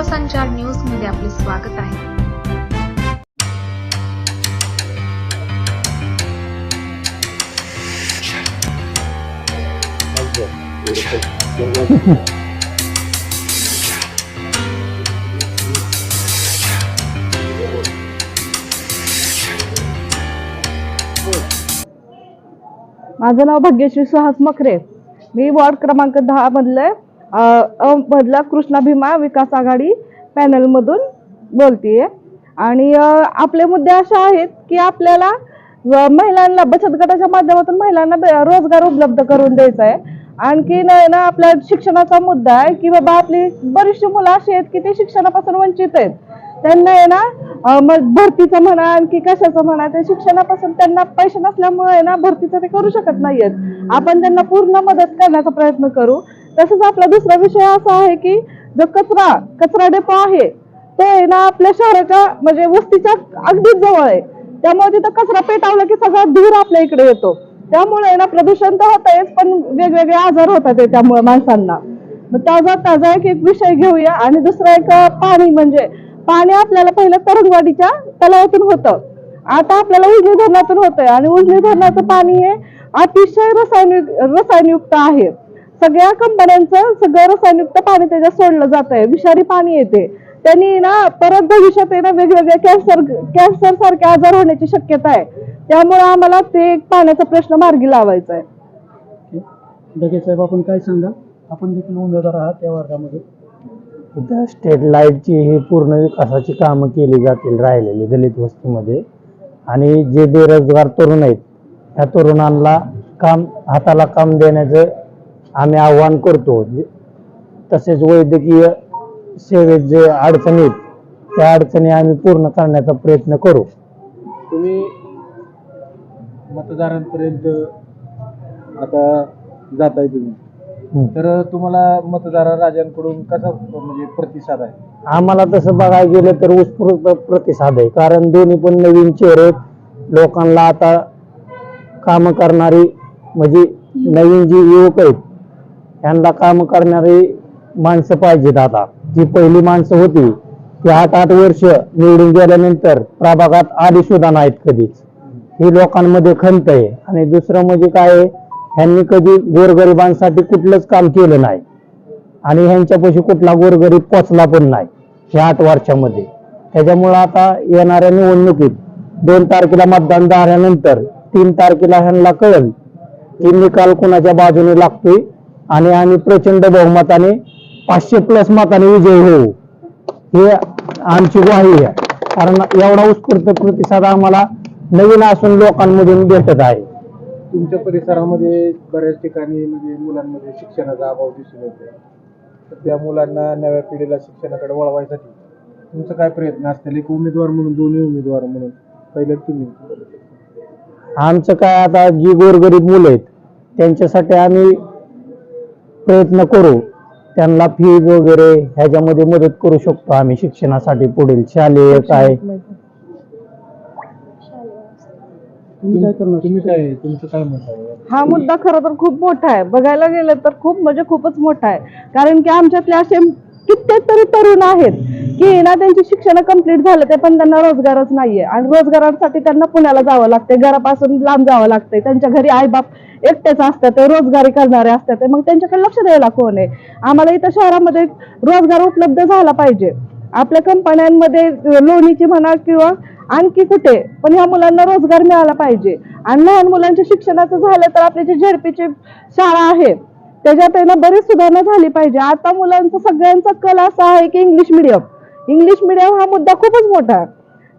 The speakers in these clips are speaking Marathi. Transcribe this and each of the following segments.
लोकसंचार न्यूजमध्ये आपले स्वागत आहे. माझं नाव भाग्यश्री सुहास मखरे मी वॉर्ड क्रमांक दहा मधले अ मधला कृष्णा भीमा विकास आघाडी पॅनलमधून बोलतीये. आणि आपले मुद्दे असे आहेत की आपल्याला महिलांना बचत गटाच्या माध्यमातून महिलांना रोजगार उपलब्ध करून द्यायचा आहे. आणखी ना आपल्या शिक्षणाचा मुद्दा आहे की बाबा आपली बरीचशी मुलं अशी आहेत की ते शिक्षणापासून वंचित आहेत. त्यांना आहे ना मग भरतीचं म्हणा आणखी कशाचं म्हणा ते शिक्षणापासून त्यांना पैसे नसल्यामुळे ना भरतीचं ते करू शकत नाहीयेत. आपण त्यांना पूर्ण मदत करण्याचा प्रयत्न करू. तसंच आपला दुसरा विषय असा आहे की जो कचरा कचरा डेपो आहे तो आहे ना आपल्या शहराच्या म्हणजे वस्तीच्या अगदीच जवळ आहे. त्यामुळे तिथं कचरा पेटावला की सगळा धूर आपल्या इकडे येतो. त्यामुळे आहे ना प्रदूषण तर होत आहेच पण वेगवेगळे आजार होतात ते त्यामुळे माणसांना. ताजा ताजा एक एक विषय घेऊया. आणि दुसरा एक पाणी म्हणजे पाणी आपल्याला पहिलं तरंगवाडीच्या तलावातून होतं. आता आपल्याला उजनी धरणातून होतंय. आणि उजनी धरणाचं पाणी हे अतिशय रसायन रसायनयुक्त आहे. सगळ्या कंपन्यांचं सगळं रसायनयुक्त पाणी त्याच्यात सोडलं जात आहे विषारी पाणी येते. त्यांनी ना परत भविष्यात आहे ना वेगवेगळे कॅन्सर कॅन्सर सारखे आजार होण्याची शक्यता आहे. त्यामुळे आम्हाला ते एक पाण्याचा प्रश्न मार्गी लावायचा आहे डगे साहेब आपण काय सांगाल? आपण देखील उमेदवार आहात या वर्गामध्ये. इथं स्टेट लाईटची ही पूर्ण विकासाची कामं केली जातील राहिलेली दलित वस्तीमध्ये. आणि जे बेरोजगार तरुण आहेत त्या तरुणांना काम हाताला काम देण्याचं आम्ही आव्हान करतो. तसेच वैद्यकीय सेवेत जे अडचणी आहेत त्या अडचणी आम्ही पूर्ण करण्याचा प्रयत्न करू. तुम्ही मतदारांपर्यंत आता जाताय तुम्ही. तर तुम्हाला मतदार राजांकडून कसा म्हणजे प्रतिसाद आहे? आम्हाला तसं बघायला गेलं तर उत्स्फूर्त प्रतिसाद आहे. कारण दोन्ही पण नवीन चेहरे. लोकांना आता काम करणारी म्हणजे नवीन जी युवक आहेत यांना काम करणारी माणसं पाहिजेत आता. जी पहिली माणसं होती ती आठ आठ वर्ष निवडून गेल्यानंतर प्रभागात आली सुद्धा नाहीत कधीच. ही लोकांमध्ये खंत आहे. आणि दुसरं म्हणजे काय आहे, ह्यांनी कधी गोरगरिबांसाठी कुठलंच काम केलं नाही. आणि ह्यांच्यापाशी कुठला गोरगरीब पोचला पण नाही ह्या आठ वर्षामध्ये. त्याच्यामुळं आता येणाऱ्या निवडणुकीत दोन तारखेला मतदान झाल्यानंतर तीन तारखेला ह्यांना कळेल की निकाल कुणाच्या बाजूने लागतोय आणि आम्ही प्रचंड बहुमताने पाचशे प्लस मताने विजयी होऊ. हे आमची ग्वाही आहे. कारण एवढा उत्स्फूर्त प्रतिसाद आम्हाला नवीन असून लोकांमधून भेटत आहे. तुमच्या परिसरामध्ये बऱ्याच ठिकाणी म्हणजे मुलांमध्ये शिक्षणाचा अभाव दिसून येतो तर त्या मुलांना नव्या पिढीला शिक्षणाकडे वळवायसाठी तुमचं काय प्रयत्न असतील? एक उमेदवार म्हणून दोन्ही उमेदवार म्हणून पहिलं तुम्ही आमचं काय आता जी गोरगरीब मुलं आहेत त्यांच्यासाठी आम्ही प्रयत्न करू. त्यांना फी वगैरे ह्याच्यामध्ये मदत करू शकतो आम्ही शिक्षणासाठी पुढील शालेय काय? तुम्ही काय करणार? तुम्ही काय तुमचं काय मत आहे? हा मुद्दा खरं तर खूप मोठा आहे. बघायला गेलं तर खूप म्हणजे खूपच मोठा आहे. कारण की आमच्यातले असे कित्येक तरी तरुण आहेत. की ना त्यांची शिक्षण कंप्लीट झालं ते पण त्यांना रोजगारच नाहीये. आणि रोजगारासाठी त्यांना पुण्याला जावं लागते घरापासून लांब जावं लागतंय. त्यांच्या घरी आईबाप एकटेच असतात ते रोजगारी करणारे असतात. ते मग त्यांच्याकडे लक्ष द्यायला कोण आहे? आम्हाला इथं शहरामध्ये रोजगार उपलब्ध झाला पाहिजे. आपल्या कंपन्यांमध्ये लोणीची म्हणा किंवा आणखी कुठे पण ह्या मुलांना रोजगार मिळाला पाहिजे. आणि लहान मुलांच्या शिक्षणाचं झालं तर आपली जी झेडपीची शाळा आहे त्याच्यात त्यांना बरीच सुधारणा झाली पाहिजे. आता मुलांचा सगळ्यांचा कल असा आहे की इंग्लिश मिडियम इंग्लिश मिडियम हा मुद्दा खूपच मोठा आहे.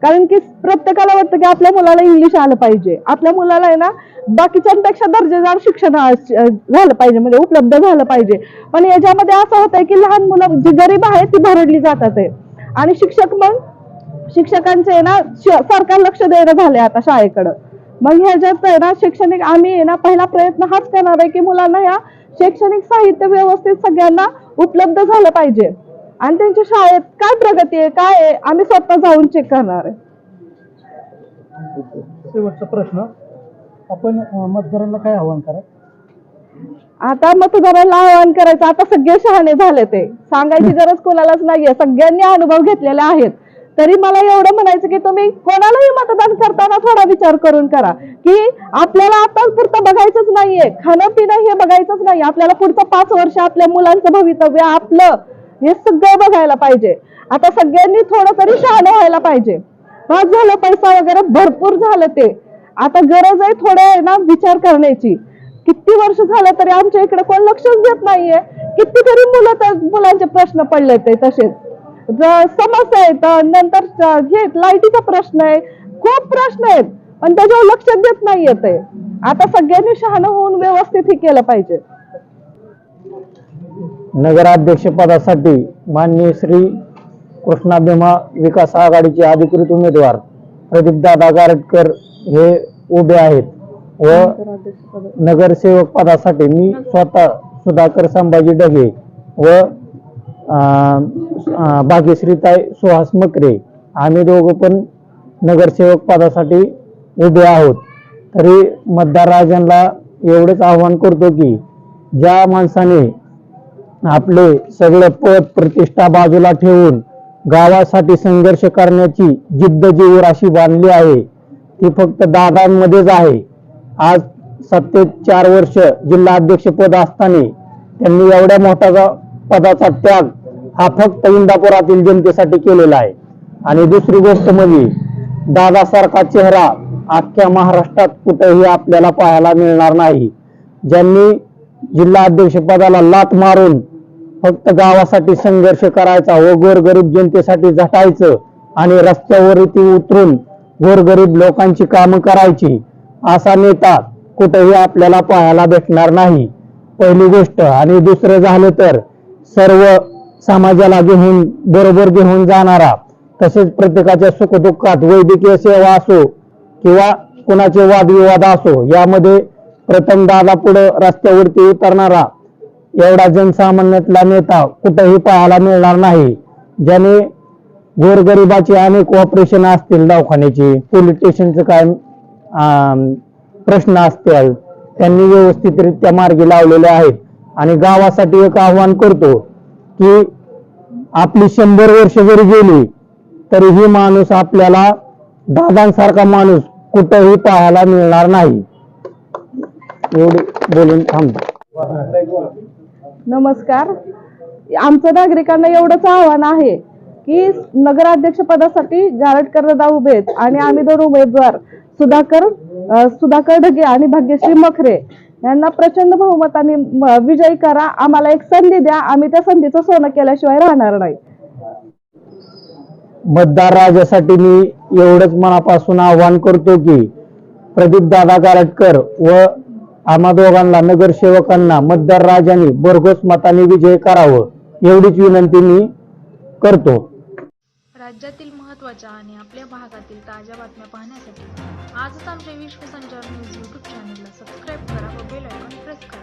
कारण की प्रत्येकाला वाटतं की आपल्या मुलाला इंग्लिश आलं पाहिजे. आपल्या मुलाला आहे ना बाकीच्यांपेक्षा दर्जेदार शिक्षण झालं पाहिजे म्हणजे उपलब्ध झालं पाहिजे. पण याच्यामध्ये असं होतंय की लहान मुलं जी गरीब आहे ती भरडली जातात आहे आणि शिक्षक मग शिक्षकांचे आहे ना सरकार लक्ष देणं झाले आता शाळेकडं. मग ह्याच्यात आहे ना शैक्षणिक आम्ही आहे ना पहिला प्रयत्न हाच करणार आहे की मुलांना या शैक्षणिक साहित्य व्यवस्थित सगळ्यांना उपलब्ध झालं पाहिजे. आणि त्यांच्या शाळेत काय प्रगती आहे? काय आहे? आम्ही स्वतः जाऊन चेक करणार आहे. शेवटचा प्रश्न. आपण मतदारांना काय आव्हान करा? आता मतदारांना आवाहन करायचं. आता सगळे शहाणे झाले ते. सांगायची गरज कोणालाच नाहीये. सगळ्यांनी अनुभव घेतलेले आहेत. तरी मला एवढं म्हणायचं की तुम्ही कोणालाही मतदान करताना थोडा विचार करून करा. की आपल्याला आता पुरतं बघायचंच नाहीये. खाणं पिणं हे बघायचंच नाही. आपल्याला पुढचं पाच वर्ष आपल्या मुलांचं भवितव्य आपलं. हे सगळं बघायला पाहिजे. आता सगळ्यांनी थोडं तरी शहाणं व्हायला पाहिजे. बस झालं पैसा वगैरे भरपूर झालं ते. आता गरज आहे थोडं आहे ना विचार करण्याची. किती वर्ष झालं तरी आमच्या इकडे कोण लक्षच देत नाहीये. कितीतरी मुलं तर मुलांचे प्रश्न पडले ते तसेच. समस्या आहेत नंतर हे लाईटीचा प्रश्न आहे. खूप प्रश्न आहेत पण त्याच्यावर लक्ष देत नाहीये ते. आता सगळ्यांनी शहाणं होऊन व्यवस्थित हे केलं पाहिजे. नगराध्यक्षपदासाठी माननीय श्री कृष्णाभिमा विकास आघाडीचे अधिकृत उमेदवार प्रदीपदादा गारटकर हे उभे आहेत व नगरसेवक पदासाठी मी स्वतः सुधाकर संभाजी डगे व भाग्यश्रीताई सुहास मकरे आम्ही दोघं पण नगरसेवक पदासाठी उभे आहोत. तरी मतदार राजांना एवढंच आवाहन करतो की ज्या माणसाने आपले सगळे पद प्रतिष्ठा बाजूला ठेवून गावासाठी संघर्ष करण्याची जिद्द जीवर अशी बांधली आहे. ती फक्त दादांमध्येच आहे. आज सत्तेत चार वर्ष जिल्हा अध्यक्ष पद असताना त्यांनी एवढ्या मोठा पदाचा त्याग हा फक्त इंदापुरातील जनतेसाठी केलेला आहे. आणि दुसरी गोष्ट म्हणजे दादासारखा चेहरा अख्ख्या महाराष्ट्रात कुठेही आपल्याला पाहायला मिळणार नाही. ज्यांनी जिल्हा अध्यक्ष पदाला लात मारून फक्त गावासाठी संघर्ष करायचा व गोरगरीब जनतेसाठी झटायचं आणि रस्त्यावर ती उतरून गोरगरीब लोकांची कामं करायची असा नेता कुठेही आपल्याला पाहायला भेटणार नाही. पहिली गोष्ट आणि दुसरं झालं तर सर्व समाजाला घेऊन बरोबर घेऊन जाणारा तसेच प्रत्येकाच्या सुखदुःखात वैद्यकीय सेवा असो किंवा कुणाचे वादविवाद असो यामध्ये प्रथम दादा पुढे रस्त्यावरती उतरणारा एवढा जनसामान्यातला नेता कुठेही पाहायला मिळणार नाही. ज्याने गोरगरिबाचे अनेक ऑपरेशन असतील दवाखान्याचे पोलीस स्टेशनचं काय प्रश्न असतील त्यांनी व्यवस्थितरित्या मार्गी लावलेले आहेत. आणि गावासाठी एक आव्हान करतो की आपली शंभर वर्ष जरी गेली तरी ही माणूस आपल्याला दादांसारखा माणूस कुठेही पाहायला मिळणार नाही. एवढे बोलून थांबतो. नमस्कार. आमचं नागरिकांना एवढंच आव्हान आहे की नगराध्यक्ष पदासाठी गारटकर दादा उभे आहेत आणि आम्ही दोन उमेदवार सुधाकर सुधाकर ढगे आणि भाग्यश्री मखरे यांना प्रचंड बहुमताने विजयी करा. आम्हाला एक संधी द्या. आम्ही त्या संधीचं सोनं केल्याशिवाय राहणार नाही. मतदार राजासाठी मी एवढंच मनापासून आवाहन करतो की प्रदीप दादा गारटकर व आम्हा दोघांना नगरसेवकांना मतदार राजांनी भरघोस मताने विजय करावं एवढीच विनंती मी करतो. राज्यातील महत्त्वाच्या आणि आपल्या भागातील ताज्या बातम्या पाहण्यासाठी आजच आमच्या विश्वसंचार न्यूज यूट्यूब चॅनलला सबस्क्राईब करा व बेल आयकॉन प्रेस करा.